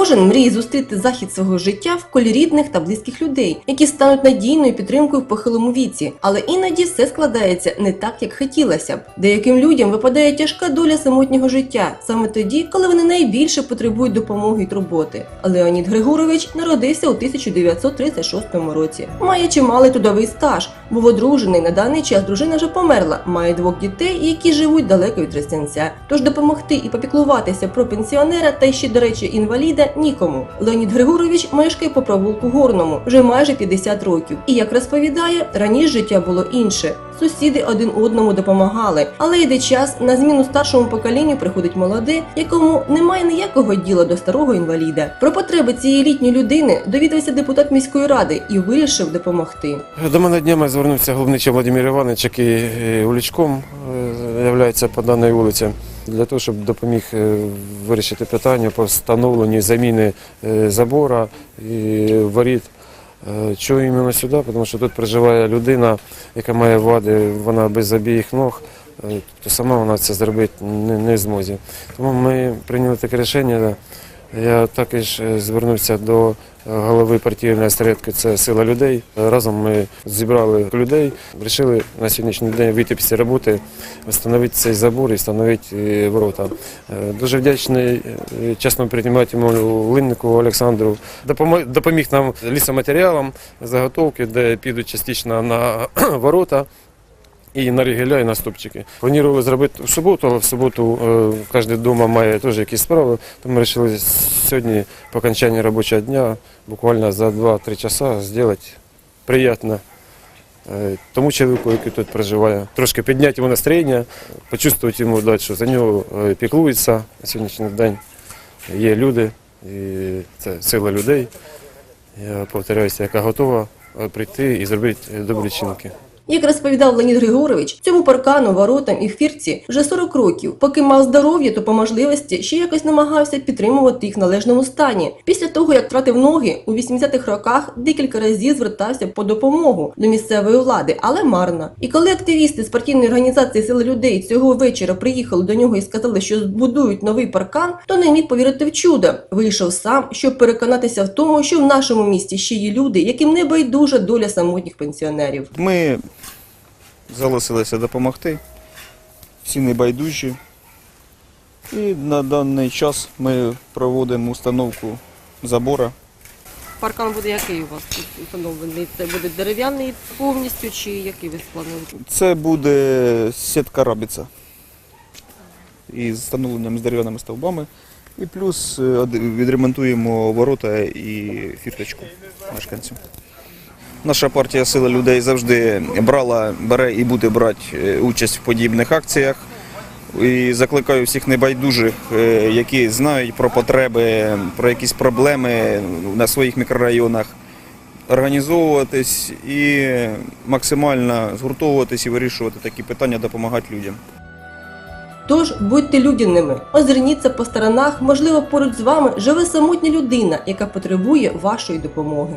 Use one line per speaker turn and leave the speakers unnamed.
Кожен мріє зустріти захід свого життя в колі рідних та близьких людей, які стануть надійною підтримкою в похилому віці. Але іноді все складається не так, як хотілося б. Деяким людям випадає тяжка доля самотнього життя саме тоді, коли вони найбільше потребують допомоги й турботи. Леонід Григорович народився у 1936 році. Має чималий трудовий стаж, був одружений. На даний час дружина вже померла, має двох дітей, які живуть далеко від Тростянця. Тож допомогти і попіклуватися про пенсіонера та ще, до речі, інваліда нікому. Леонід Григорович мешкає по провулку Горному вже майже 50 років. І як розповідає, раніше життя було інше. Сусіди один одному допомагали, але йде час на зміну старшому поколінню приходить молоде, якому немає ніякого діла до старого інваліда. Про потреби цієї літньої людини довідався депутат міської ради і вирішив допомогти.
До мене днями звернувся головничий Владимир Іванович, який е, улічком е, являється по даній вулиці, для того, щоб допоміг е, вирішити питання по встановленню заміни забору забора і воріт. Е, Чого іменно сюди? Тому що тут проживає людина, яка має вади, вона без обіїх ног, е, то сама вона це зробити не, в. Тому ми прийняли таке рішення. Я також е, звернувся до е, голови партійної осередки це сила людей. Разом ми зібрали людей, вирішили на сьогоднішній день вийти після роботи, встановити цей забор і встановити е, ворота. Дуже вдячний чесному предпринимателю Линнику Олександру. Допоміг нам лісоматеріалом, заготовки, де підуть частично на ворота. І на рігеля, і на стопчики. Планували зробити в суботу, але в суботу е, кожен вдома має теж якісь справи. Тому ми вирішили сьогодні по окончанні робочого дня буквально за 2-3 часа зробити приємно е, тому чоловіку, який тут проживає. Трошки підняти йому настроєння, почувствувати йому, дати, що за нього е, піклуються на сьогоднішній день. Є люди, і це сила людей. Я повторяюся, яка готова е, прийти і зробити е, добрі чинки.
Як розповідав Леонід Григорович, цьому паркану, воротам і фірці вже 40 років. Поки мав здоров'я, то по можливості ще якось намагався підтримувати їх в належному стані. Після того, як втратив ноги, у 80-х роках декілька разів звертався по допомогу до місцевої влади, але марно. І коли активісти з партійної організації Сили людей цього вечора приїхали до нього і сказали, що збудують новий паркан, то не міг повірити в чудо. Вийшов сам, щоб переконатися в тому, що в нашому місті ще є люди, яким не байдужа доля самотніх пенсіонерів.
Ми залишилися допомогти, всі небайдужі. І на даний час ми проводимо установку забора.
Паркан буде який у вас встановлений? Це буде дерев'яний повністю чи який ви сплануєте?
Це буде сітка рабіця із встановленням з дерев'яними стовбами. І плюс е, відремонтуємо ворота і фірточку мешканцям. Наша партія Сила людей завжди брала, бере і буде брати е, участь в подібних акціях. І закликаю всіх небайдужих, е, які знають про потреби, про якісь проблеми на своїх мікрорайонах, організовуватись і максимально згуртовуватись і вирішувати такі питання, допомагати людям.
Тож будьте людяними, озирніться по сторонах, можливо, поруч з вами живе самотня людина, яка потребує вашої допомоги.